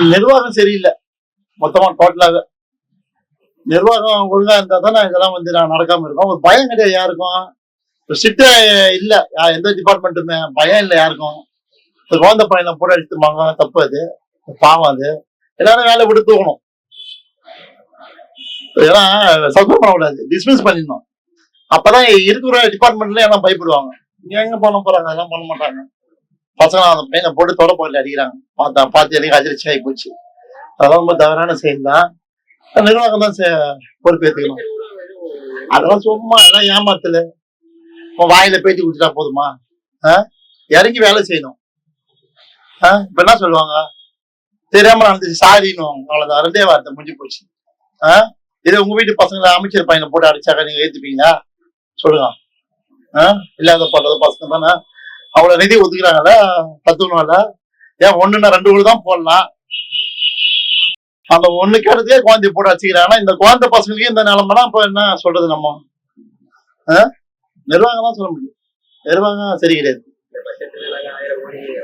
நிர்வாகம் சரியில்லை. மொத்தமா டோட்டலாக நிர்வாகம் ஒழுங்கா இருந்தா தானே இதெல்லாம் வந்து நான் நடக்காம இருக்கும். ஒரு பயம் கிடையாது யாருக்கும். ஸ்ட்ரிக்டா இல்ல. எந்த டிபார்ட்மெண்ட்டுமே பயம் இல்லை யாருக்கும். இந்த குழந்தை பையனை போட எடுத்துமாங்க தப்பு அது. பாவம் அது. எல்லாரும் வேலை விட்டு தூக்கணும் ஏன்னா சப்போர்ட் பண்ணக்கூடாது. டிஸ்மிஸ் பண்ணிடணும். அப்பதான் இருக்கிற டிபார்ட்மெண்ட்ல எல்லாம் பயப்படுவாங்க. இங்க எங்க பண்ண போறாங்க? அதெல்லாம் பண்ண மாட்டாங்க. பசங்க அந்த பையனை போட்டு தொட போட்டு அடிக்கிறாங்க. பார்த்தா பார்த்து எனக்கு அதிர்ச்சி ஆகி போச்சு. அதெல்லாம் ரொம்ப தவறான செயல் தான். நிர்வாகம் தான் பொறுப்பேற்றுக்கணும் அதெல்லாம் சும்மா அதெல்லாம் ஏமாத்தல. இப்போ வாயில பேட்டி கொடுத்துட்டா போதுமா? இறங்கி வேலை செய்யணும். இப்ப என்ன சொல்லுவாங்க? தெரியாம நடந்துச்சு சாரின்னு. அவ்வளவுதான் ரெண்டே வார்த்தை முடிஞ்சு போச்சு. ஆஹ் இதே உங்க வீட்டு பசங்களை அமைச்சர் பையனை போட்டு அடிச்சாக்க நீங்க ஏத்துப்பீங்களா? சொல்லுங்க. ஆஹ் இல்லாத போடுறது பசங்க தானே? அவ்வளவு நிதி ஒதுக்குறாங்கல்ல கத்துக்கணும்ல ஏன் ஒண்ணுன்னா ரெண்டு ஊர் தான் போடலாம். அந்த ஒண்ணு கேட்டதே குழந்தைய போட்டு வச்சுக்கிறாங்கன்னா இந்த குழந்தை பசங்களுக்கு இந்த நிலமெல்லாம் இப்ப என்ன சொல்றது நம்ம? ஆ? நிர்வாகம் தான் சொல்ல முடியும். நிர்வாகம் சரி கிடையாது.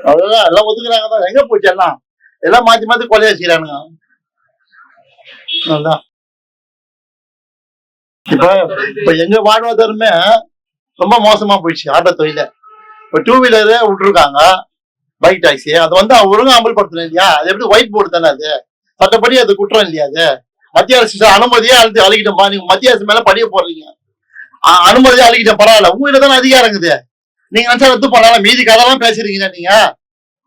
அவ்வளவுதான் எல்லாம் ஒதுக்குறாங்க தான். எங்க போச்சு எல்லாம்? எல்லாம் மாத்தி மாத்தி கொலையா வச்சுக்கிறானுங்க இப்ப இப்ப எங்க வாழ்வாதாரமே ரொம்ப மோசமா போயிடுச்சு. ஆட்டோ தொழில. இப்போ டூ வீலரே விட்டுருக்காங்க. பைக் டாக்ஸி அது வந்து ஒழுங்காக அமல்படுத்தணும் இல்லையா? அது எப்படி ஒயிட் போர்டு தானே அது? சட்டப்படி அது குற்றம் இல்லையா அது? மத்திய அரசு அனுமதியே அழுத்து அழிக்கிட்டோம்பா நீங்க மத்திய அரசு மேல படிய போடுறீங்க. அனுமதியே அழிக்கிட்டோம் பரவாயில்ல. உங்ககிட்ட தானே அதிகாரம் இருக்குது. நீங்க நினைச்சா ரத்து பண்ணலாம் மீதி கதெல்லாம் பேசுறீங்க நீங்க.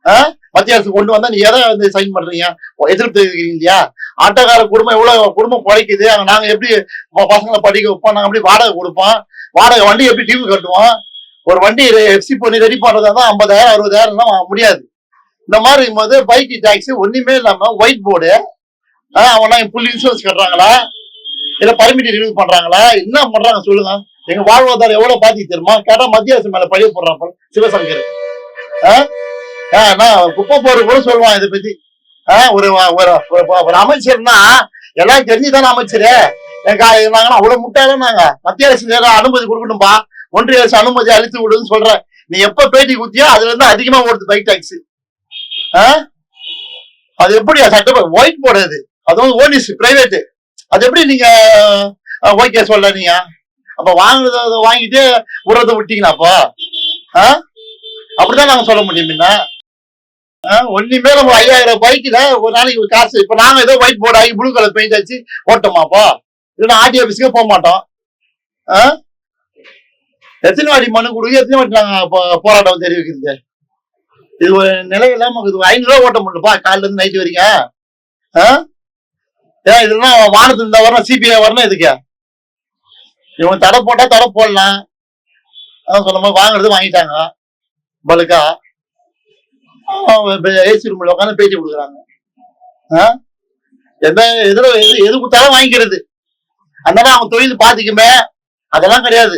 ஆ? மத்திய அரசு கொண்டு வந்தா நீங்க எதை வந்து சைன் பண்றீங்க? எதிர்ப்பு தெரிவிக்கிறீங்க இல்லையா? ஆட்டக்கார குடும்பம் எவ்வளவு குடும்பம் குறைக்குது. நாங்க எப்படி பசங்களை படிக்க வைப்போம்? நாங்க எப்படி வாடகை கொடுப்போம்? வாடகை வண்டி எப்படி டிவி கட்டுவோம்? ஒரு வண்டி எஃப்சி பண்ணி ரெடி பண்றதா தான் ஐம்பதாயிரம் அறுபதாயிரம் எல்லாம் முடியாது. இந்த மாதிரி போது பைக் டாக்ஸி ஒண்ணுமே இல்லாம ஒயிட் போர்டு அவனா புல் இன்சூரன்ஸ் கட்டுறாங்களா? இல்ல பர்மிட் ரினியூ பண்றாங்களா? என்ன பண்றாங்க சொல்லுங்க. எங்க வாழ்வாதாரம் எவ்வளவு பாத்தி தெரியுமா? கேட்டா மத்திய அரசு மேல பழிய போடுறான் சிவசங்கர். ஆ? ஆ, நான் குப்பை போறது கூட சொல்லுவான் இதை பத்தி. ஆ, ஒரு ஒரு அமைச்சர்னா எல்லாம் தெரிஞ்சுதானே அமைச்சரு. எங்க நாங்கன்னா அவ்வளவு முட்டாள நாங்க. மத்திய அரசு அனுமதி கொடுக்கணும்பா. ஒன்றிய அரசு அனுமதி அளித்து விடுன்னு சொல்றேன். நீ எப்ப பேட்டி குத்தியோ அதுல இருந்து அதிகமா ஓடுது பைக் டாக்ஸ் அது எப்படி? சட்ட ஒயிட் போர்டு அது. அதுவும் ஓனிஸ் பிரைவேட் அது எப்படி நீங்க ஓகே சொல்ல நீங்க? அப்ப வாங்குறத வாங்கிட்டு உரத்தை விட்டீங்களா அப்போ? ஆ? அப்படிதான் நாங்க சொல்ல முடியும் முன்ன ஆ, நம்ம ஐயாயிரம் பைக்குல ஒரு நாளைக்கு காசு. இப்ப நாங்க ஏதோ ஒயிட் போர்டு ஆகி ப்ளூ கலர் பெயிண்ட் அடிச்சு ஓட்டோமாப்பா இல்லைன்னா ஆர்டி ஆபீஸ்க்கே போக மாட்டோம். ஆ? எத்தனை வாட்டி மனு கொடுக்க எத்தனை வாட்டி நாங்க போராட்டம் தெரிவிக்கிறது? இது ஒரு நிலை இல்லாம இது ஐநூறு ரூபா ஓட்ட முடியலப்பா காலில இருந்து நைட் வரைக்கும். ஆ? ஏன் இதெல்லாம் வானத்துல இருந்தா வரணும் சிபிஐ வரணும் இதுக்கு இவங்க தடை போட்டா தடை போடலாம். அதான் சொன்ன மாதிரி வாங்குறது வாங்கிட்டாங்க. பலுக்கா ஏசி ரூம்ல உட்காந்து பேட்டி கொடுக்குறாங்க. ஆ? எந்த எதிர எது எது கொடுத்தாலும் வாங்கிக்கிறது? அதனால அவங்க தொழில் பாதிக்குமே அதெல்லாம் கிடையாது.